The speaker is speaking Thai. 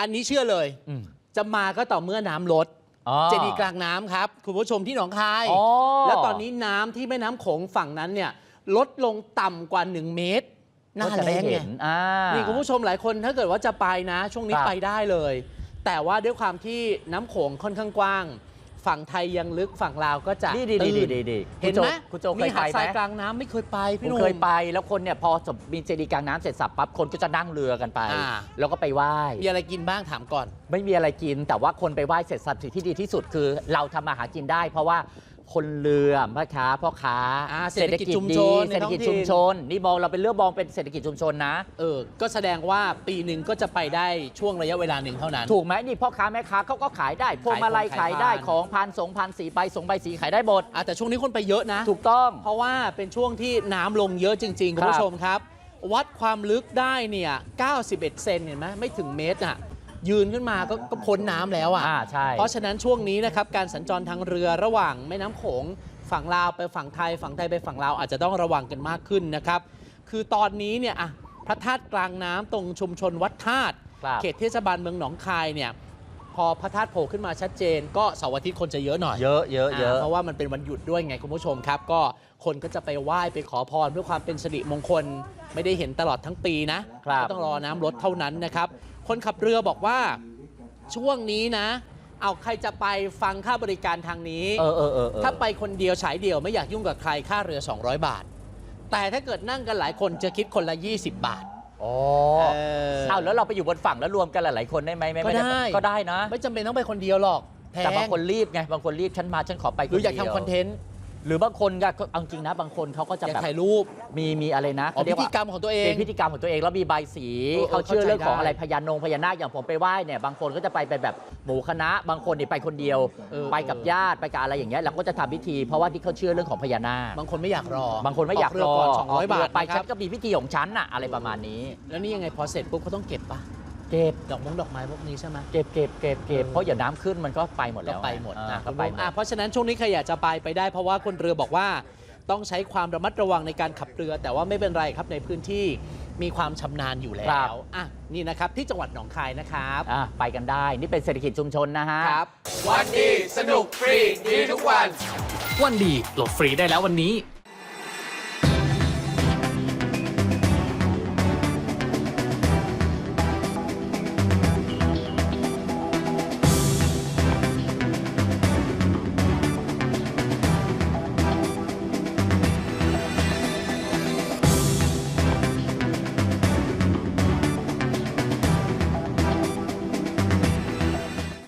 อันนี้เชื่อเลย อืมจะมาก็ต่อเมื่อน้ำลด อ๋อ เจดีย์กลางน้ำครับ คุณผู้ชมที่หนองคาย อ๋อ แล้วตอนนี้น้ำที่แม่น้ำโขงฝั่งนั้นเนี่ยลดลงต่ำกว่า 1 เมตรหน้าก็จะแล้ได้งไง เห็นอ่า นี่คุณผู้ชมหลายคนถ้าเกิดว่าจะไปนะ ช่วงนี้ครับไปได้เลย แต่ว่าด้วยความที่น้ำโขงค่อนข้างกว้าง ฝั่งไทยยังลึกฝั่งลาวก็จะดีดีดีตื้ดีดีเห็นไหมคุณโจเคมียหาไปดไหทมรายกลางน้ำไม่เคยไปพี่หผมนุ่มเคยไป แล้วคนเนี่ยพอจบมีเจดีย์กลางน้ำเสร็จสับปั๊บคนก็จะนั่งเรือกันไปอ่าแล้วก็ไปไหว้มีอะไรกินบ้างถามก่อน ไม่มีอะไรกินแต่ว่าคนไปไหว้เสร็จสับสิ่งที่ดีที่สุดคือ เราทำมาหากินได้ เพราะว่า คนเรือแม่ค้าพ่อค้าอ่าเศรษฐกิจชุมชนในเศรษฐกิจท้องถิ่น ชุมชน นี่มองเราเป็นเรื่องมองเป็นเศรษฐกิจชุมชนนะ เออ ก็แสดงว่าปีหนึ่งก็จะไปได้ช่วงระยะเวลาหนึ่งเท่านั้น ถูกไหมนี่พ่อค้าแม่ค้าเขาก็ขายได้พวงมาลัยขาขายยของได้ขายผ่านของพันสองพันสีใบสองใบสีขายได้หมดอะแต่ช่วงนี้คนไปเยอะนะ ถูกต้อง เพราะว่าเป็นช่วงที่น้ำลงเยอะจริง ๆ คุณครับผู้ชมครับ วัดความลึกได้เนี่ย 91 เซนเห็นไหมไม่ถึงเมตรอะ ยืนขึ้นมาก็ก็พ้นน้ำแล้วอะ อ่าใช่ เพราะฉะนั้นช่วงนี้นะครับการสัญจรทางเรือระหว่างแม่น้ำโขงฝั่งลาวไปฝั่งไทย ฝั่งไทยไปฝั่งลาวอาจจะต้องระวังกันมากขึ้นนะครับ คือตอนนี้เนี่ยอะพระธาตุกลางน้ำตรงชุมชนวัดธาตุครับ เขตเทศบาลเมืองหนองคายเนี่ยพอพระธาตุโผล่ขึ้นมาชัดเจน ก็เสาร์อาทิตย์คนจะเยอะหน่อย เยอะเยอะเยอะาเพราะว่ามันเป็นวันหยุดด้วยไงคุณผู้ชมครับ ก็คนก็จะไปไหว้ไปขอพรเพื่อความเป็นสิริมงคล ไม่ได้เห็นตลอดทั้งปีนะครับ ก็ต้องรอน้ำลดเท่านั้นนะครับ คนขับเรือบอกว่าช่วงนี้นะ เอาใครจะไปฟังค่าบริการทางนี้ เออเออเออเออถ้าไปคนเดียวฉายเดียวไม่อยากยุ่งกับใครค่าเรือ 200 บาท แต่ถ้าเกิดนั่งกันหลายคนจะคิดคนละ 20 บาทอ๋อเออ เอาแล้วเราไปอยู่บนฝั่งแล้วรวมกันหลายๆคนได้ไหมม่ก็ได้ ก็ได้นะ ไม่จำเป็นต้องไปคนเดียวหรอกแพแต่บางงคนรีบไงบางคนรีบฉันมาฉันขอไปหรืออยากดีวทำคอนเทนต์ หรือบางคนก็เอาจริงนะ บางคนเขาก็จะอยากแบบถ่ายรูปมีมีอะไรนะอ๋อเขาเรีพิยกธีว่า กรรมของตัวเอง เป็นพิธีกรรมของตัวเอง แล้วมีใบสีเออเขาเชื่อเข้าใจเรื่องของได้อะไรพญานงพญานาคอย่างผมไปไหว้เนี่ยบางคนก็จะไปเป็นแบบหมู่คณะ บางคนเนี่ยไปคนเดียว เออ ไปกับญาติไปกับอะไรอย่างเงี้ยเราก็จะทำพิธีเพราะว่าที่เขาเชื่อเรื่องของพญานาคบางคนไม่อยากรอบางคนไม่อยากเรือรอก่อน200 บาทไปนะคฉัรับนก็มีพิธีของฉันน่ะอะไรประมาณนี้ แล้วนี่ยังไงพอเสร็จปุ๊บเขาต้องเก็บปะ เก็บดอกมงดอกไม้พวกนี้ใช่ไหมเก็บเก็บเก็บเก็บเพราะอย่าน้ำขึ้นมันก็ไปหมดก็แล้วไปหมดอ่านะก็ไปหมด อะเพราะฉะนั้นช่วงนี้ใครอยากจะไปไปได้เพราะว่าคนเรือบอกว่าต้องใช้ความระมัดระวังในการขับเรือ แต่ว่าไม่เป็นไรครับในพื้นที่มีความชำนาญอยู่แล้วอะนี่นะครับที่จังหวัดหนองคายนะครับ อะไปกันได้ นี่เป็นเศรษฐกิจชุมชนนะฮะครับวันดีสนุกฟรีดีทุกวัน วันดีโหลดฟรีได้แล้ววันนี้